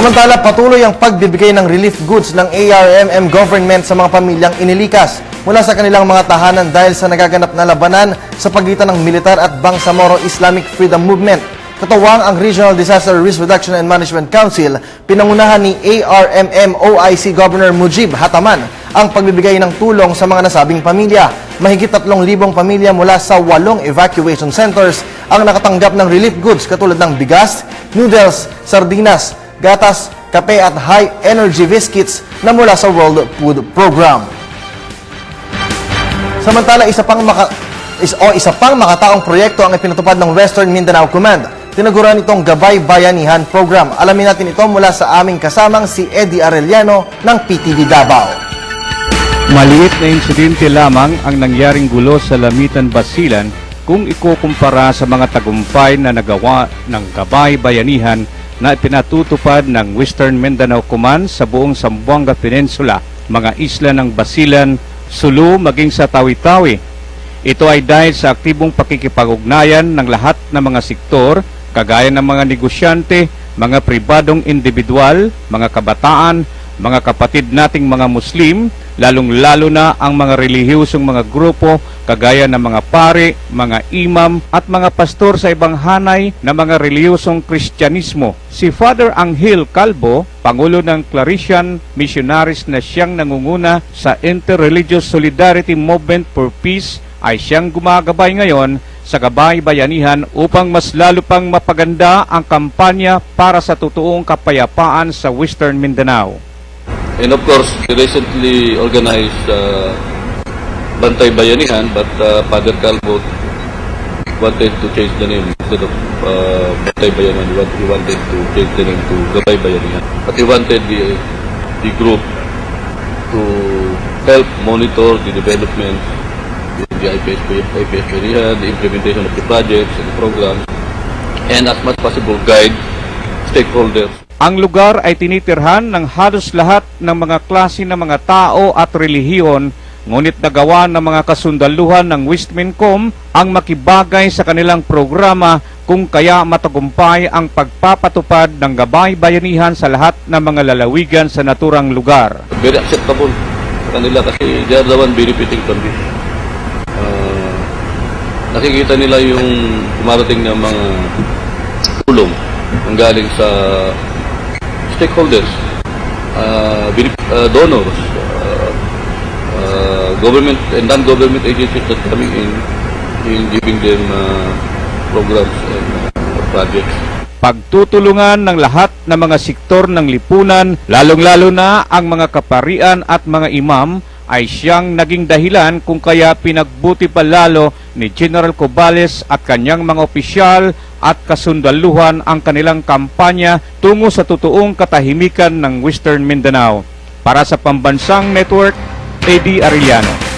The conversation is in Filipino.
Samantala, patuloy ang pagbibigay ng relief goods ng ARMM government sa mga pamilyang inilikas mula sa kanilang mga tahanan dahil sa nagaganap na labanan sa pagitan ng militar at Bangsamoro Islamic Freedom Movement. Katuwang ang Regional Disaster Risk Reduction and Management Council, pinangunahan ni ARMM OIC Governor Mujib Hataman ang pagbibigay ng tulong sa mga nasabing pamilya. Mahigit 3,000 pamilya mula sa walong evacuation centers ang nakatanggap ng relief goods katulad ng bigas, noodles, sardinas, gatas, kape at high-energy biscuits na mula sa World Food Program. Samantala, isa pang maka, is, o isa pang makataong proyekto ang ipinatupad ng Western Mindanao Command. Tinuguran itong Gabay Bayanihan Program. Alamin natin ito mula sa aming kasamang si Eddie Arellano ng PTV Davao. Maliit na insidente lamang ang nangyaring gulo sa Lamitan, Basilan kung ikukumpara sa mga tagumpay na nagawa ng Gabay Bayanihan na pinatutupad ng Western Mindanao Command sa buong Zamboanga Peninsula, mga isla ng Basilan, Sulu maging sa Tawi-Tawi. Ito ay dahil sa aktibong pakikipag-ugnayan ng lahat ng mga sektor, kagaya ng mga negosyante, mga pribadong individual, mga kabataan, mga kapatid nating mga Muslim, lalong-lalo na ang mga relihiyosong mga grupo kagaya ng mga pare, mga imam at mga pastor sa ibang hanay na mga relihiyosong Kristyanismo. Si Father Angel Calvo, Pangulo ng Claretian Missionaries na siyang nangunguna sa Interreligious Solidarity Movement for Peace ay siyang gumagabay ngayon sa Gabay Bayanihan upang mas lalo pang mapaganda ang kampanya para sa totoong kapayapaan sa Western Mindanao. And of course, we recently organized uh, Bantay Bayanihan, but uh, Father Calvo wanted to change the name instead of uh, Bantay Bayanihan. He want- he wanted to change the name to Gabay Bayanihan. But he wanted the, the group to help monitor the development in the IPS, IPS Bayanihan, the implementation of the projects and programs, and as much possible guide stakeholders Ang lugar ay tinitirhan ng halos lahat ng mga klase ng mga tao at relihiyon, ngunit nagawa ng mga kasundaluhan ng Westmincom ang makibagay sa kanilang programa kung kaya matagumpay ang pagpapatupad ng gabay bayanihan sa lahat ng mga lalawigan sa naturang lugar. very acceptable kanila kasi they are the one benefiting from this. Ah, nakikita nila yung kumarating ng mga tulong ang galing sa stakeholders, uh, donors, ah, ah, government and non-government agencies that coming in in giving them ah, programs and ah, projects. Pagtutulungan ng lahat ng mga sektor ng lipunan, lalong-lalo na ang mga kaparian at mga imam, ay siyang naging dahilan kung kaya pinagbuti pa lalo ni General Cobales at kanyang mga opisyal at kasundaluhan ang kanilang kampanya tungo sa totoong katahimikan ng Western Mindanao. Para sa Pambansang Network, Eddie Arellano.